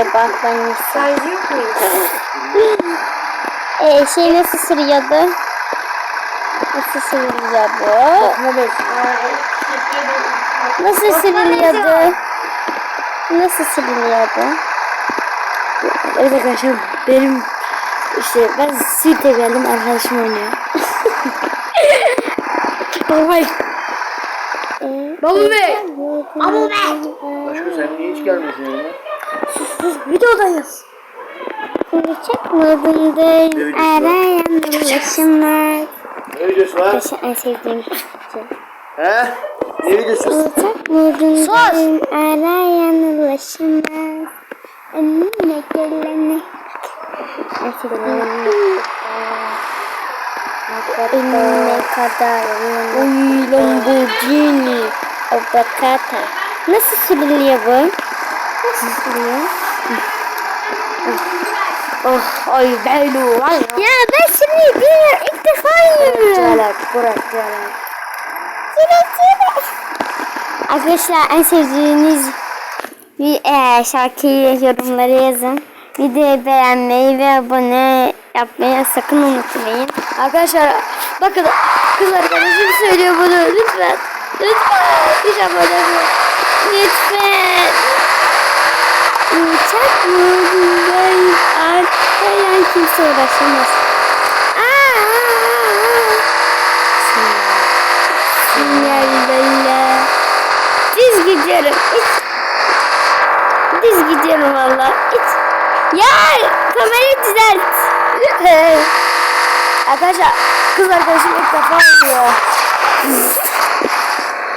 Ee, bantlanmışsın. Sen yok muyuz? Ee, şey nasıl sürüyordu? Nasıl bekliyorsun? Nasıl sürülüyordu? Nasıl sürülüyordu? Evet arkadaşlar benim işte ben Sirt'e geldim arkadaşım oynuyor. Babay. Baba Bey. Ama be. Aşkım sen niye hiç gelmiyorsun yanıma? Sus videodayız. Uçak modundayım. Arayan ulaşımlar. Ne videosu var? Yaşa en sevdiğim şey. He? Ne videosu? Uçak modundayım. Arayan ulaşımlar. Önüne gelene. En sevdiğim Önüne kadar. Oy Lamborghini. Obakata. Nasıl sürülüyor bu? Nasıl sürülüyor? Oh ay beylu. Ay. Ya ben seni bilmiyorum. İlk defa yiyorum. Bırak. Çilek çilek. Arkadaşlar en sevdiğiniz bir e, şarkıyı yorumlara yazın. Videoyu beğenmeyi ve abone yapmayı sakın unutmayın. Arkadaşlar bakın kız arkadaşım söylüyor bunu lütfen. Lütfen. Hiç abone olun. Lütfen. Uçak modundayım. Arkayan kimse uğraşamaz. Aa, Sinyalle. Düz gidiyorum. Hiç. Düz gidiyorum valla. Hiç. Ya kamerayı düzelt. Arkadaşlar kız arkadaşım ilk defa oynuyor.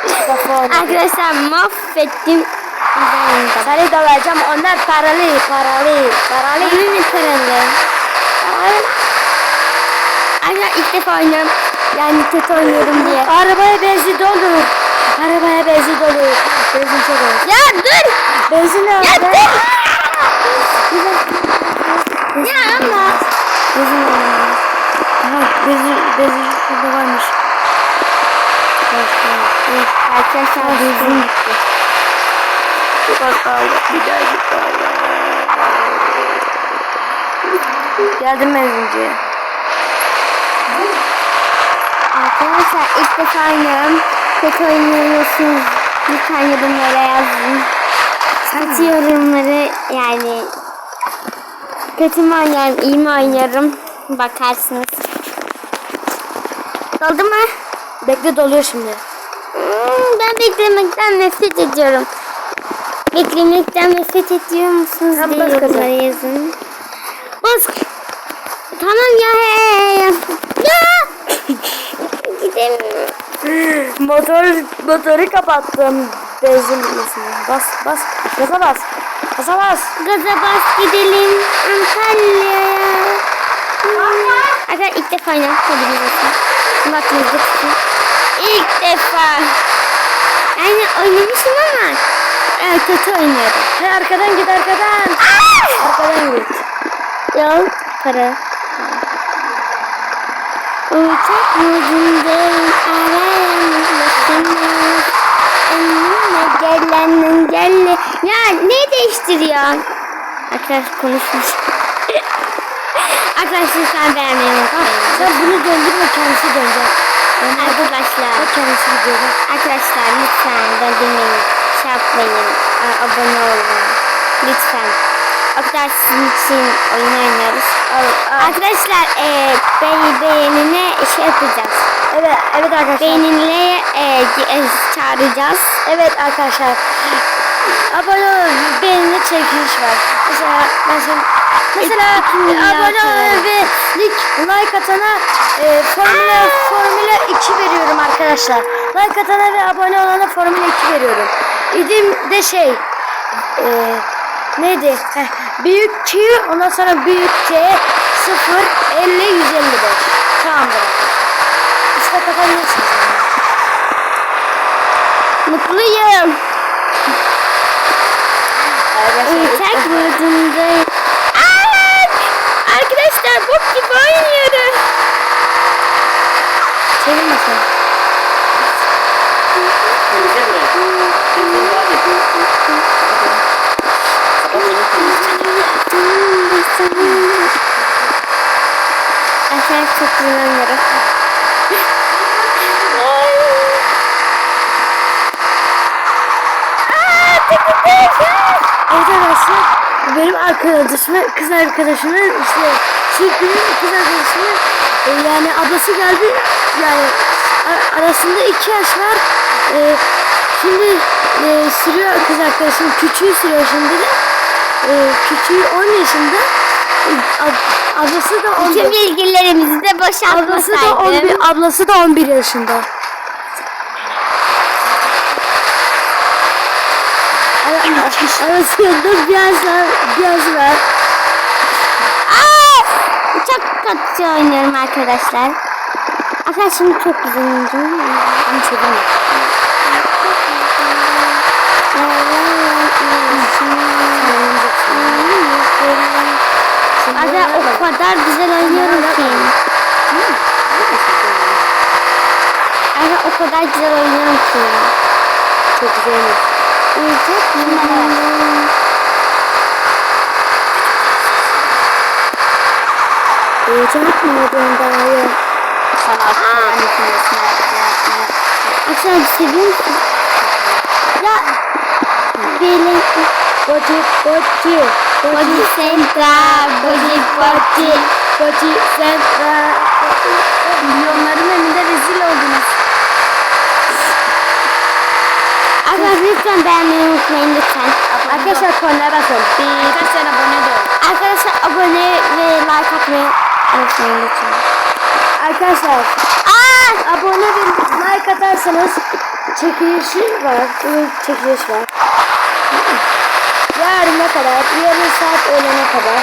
ilk defa oynuyor. Arkadaşlar mahvettim. Güzel Seni de vereceğim. Onlar paralı, paralı, paralı. Mi paralı? Arkadaşlar ilk defa oynuyorum. Yani kötü oynuyorum diye. Arabaya benzin doldur. Arabaya benzin doldur. Benzin çok az. Ya dur! Benzin Ya nerede? dur! Ya ama. Benzin nerede? Aha benzin, benzin şurada varmış. Arkadaşlar benzin gitti. Çok az kaldı. Bir daha git kaldı. Geldim benzinciye. Arkadaşlar ilk defa oynuyorum. Kötü oynuyorsunuz. Lütfen yorumlara yazın. Kötü yorumları yani kötü mü oynuyorum, iyi mi oynuyorum bakarsınız. Doldu mu? Bekle doluyor şimdi. Hmm, ben beklemekten nefret ediyorum. Beklemekten nefret ediyor musunuz Sen diye yorumlara yazın. Bas. Tamam ya. Ya. Gidemiyorum. Motor, motoru kapattım. Benzin bitmesine. Bas, bas. Gaza bas. Gaza bas. Gaza bas gidelim Antalya'ya. Arkadaşlar ilk defa oynadım. Bakın. İlk defa. Yani oynamışım ama e, kötü oynuyorum. He arkadan git arkadan. Arkadan git. Yok para. Uçak modundayım arayanmışsınız. Önüme gelenin gelle. Ya ne değiştiriyorsun? Arkadaş konuşmuş. Arkadaşlar sen beğenmeyi unutmayın. Sen bunu döndürme kendisi dönecek. Arkadaşlar. Arkadaşlar lütfen döndürmeyin. Şey yapmayın. Abone olun. Lütfen. O kadar sizin için oyun oynuyoruz. Arkadaşlar e, be- beğenine şey yapacağız. Evet, evet arkadaşlar. Beğenine e, çağıracağız. Evet arkadaşlar. Abone olun. Beğenine çekiliş var. Mesela ben şimdi Mesela abone olun ve like, atana e, Formula, Formula 2 veriyorum arkadaşlar. Like atana ve abone olana Formula 2 veriyorum. İdim de şey e, neydi? Heh, büyük Q ondan sonra büyük T 0 50 155. Tamamdır. İşte kapatabilirsiniz. Mutluyum. Arkadaşlar, Uçak modundayım. Aa, arkadaşlar bok gibi oynuyorum. Çevirme sen. Temizle burayı. Benim arkadaşım kız arkadaşımın işte çirkinin kız arkadaşımın yani ablası geldi yani arasında iki yaş var şimdi e, sürüyor kız arkadaşım küçüğü sürüyor şimdi de e, küçüğü 10 yaşında E, ab- ablası da 11 Tüm bilgilerimizi de ablası da boşaltmasaydım. 11 ablası da 11 yaşında Arasında biraz var, biraz var. Aa! Çok kötü oynuyorum arkadaşlar. Arkadaşlar şimdi çok güzel oynuyorum. Ben çözemem. Aga o kadar güzel oynuyorum ki. Aga o kadar güzel oynuyorum ki. Çok güzel. Uyuyacak mı? Uyuyacak mı oradan daha ya? Sana annesinin yapma. Aşağı seviyor musun? Ya Body, body, body center, body body. body center. Milyonların önünde rezil oldunuz. Arkadaşlar lütfen beğenmeyi unutmayın lütfen. Arkadaşlar kornaya basın. Birkaç tane abone de. Arkadaşlar abone ve like atmayı unutmayın lütfen. Arkadaşlar Aa! Atarsanız çekilişi var. Bugün çekiliş var. Yarına kadar, yarın saat öğlene kadar.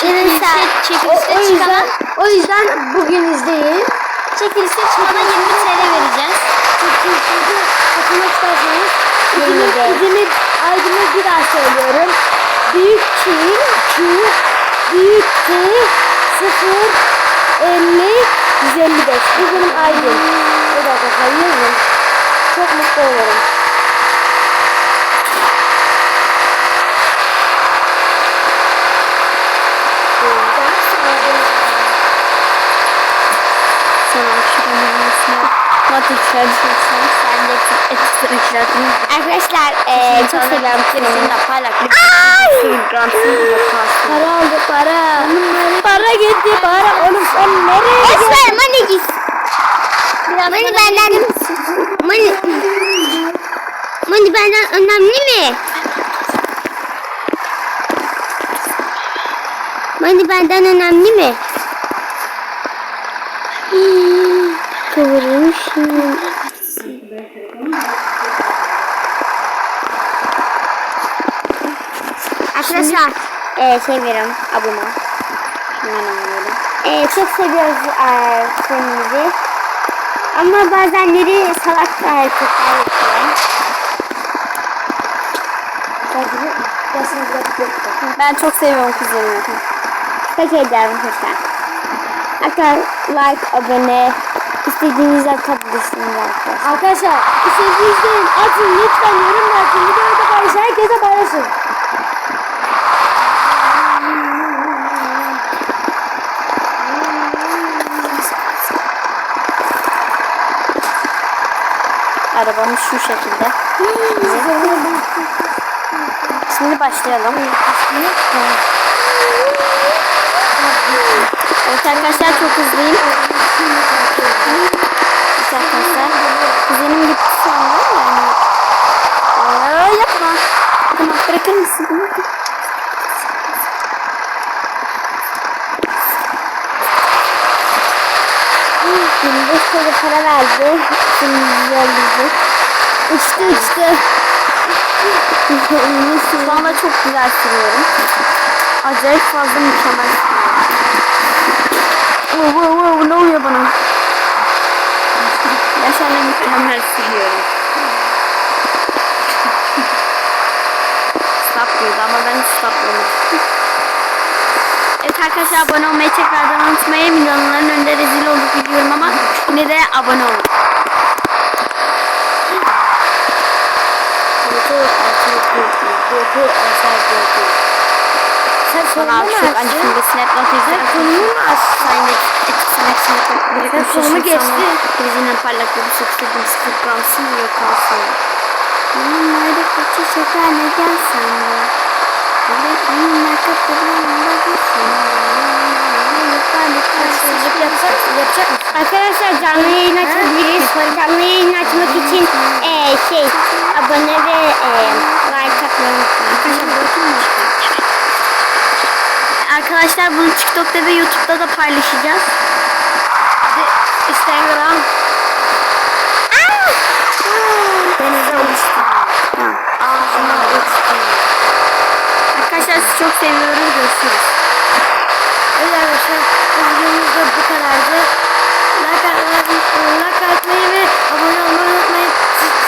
Çekilişte, O, çekilişte o yüzden, çıkana, o yüzden bugün izleyin. çekilişte çıkana 20 TL vereceğiz. Çekilişe katılmak isterseniz İzmir, aydını bir daha söylüyorum. Büyük Q, Q, büyük T, 0, 50, 155. Bu benim aydın. Bir dakika sayıyor mu? Çok mutlu olurum. Sana şuranın arasına. Fatih çalışırsan sen de ekstra işletin. Arkadaşlar eee çok seviyorum seni. Seninle paylaş. Instagram'sın yaparsın. Para aldı para. Para gitti para. Oğlum sen nereye Esmer Mani git. Mani benden Mani Mani benden önemli mi? Mani benden önemli mi? Kıvırmışım. Arkadaşlar eee şey veriyorum abone. Hemen anlıyorum. Ee, çok seviyoruz e, kendimizi. Ama bazenleri salak hareketler yapıyor. Ben çok seviyorum kuzenimi. Peki ederim lütfen. Hatta like, abone, istediğiniz atabilirsiniz arkadaşlar. Arkadaşlar istediğiniz izleyin. Atın lütfen yorum yapın. Videoyu da paylaşın. Herkese paylaşın. Arabamız şu şekilde. Şimdi başlayalım. Evet arkadaşlar çok hızlıyım. Evet arkadaşlar. Kuzenim gitti sonra yani. Aa, yapma. Tamam bırakır mısın? 25 TL para verdi. Şimdi yollayacak. Uçtu uçtu. Şu anda çok güzel sürüyorum. Acayip fazla mükemmel. Wow, wow, wow, ne oluyor bana? Yaşarla mükemmel sürüyorum. Stop diyordu ama ben stopladım. Evet arkadaşlar abone olmayı tekrardan unutmayın. Milyonların önünde rezil olduk biliyorum ama yine de abone olun. Sen sonunu mu açtın? acıklı Snapchat Sen izler. sonunu mu açtın? Sen de hepsini direkt Sen uçuşun sonu geçti. Krizinden parlak bir sıkıştırdım. Sıkıp kalsın yok kalsın. Benim nerede kaçı şeker ne gelsen Arkadaşlar canlı yayın açabiliriz. Canlı yayın açmak için eee şey abone ve eee like atmayı unutmayın. Arkadaşlar bunu TikTok'ta ve YouTube'da da paylaşacağız. Instagram. Denize uçtu. çok seviyoruz. Görüşürüz. Evet arkadaşlar bu videomuzda bu kadardı. Like, like atmayı ve abone olmayı unutmayın.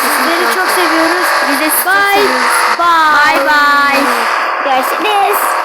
Sizleri çok seviyoruz. Biz de sizi bye. çok seviyoruz. Bye. Bye bye. Görüşürüz.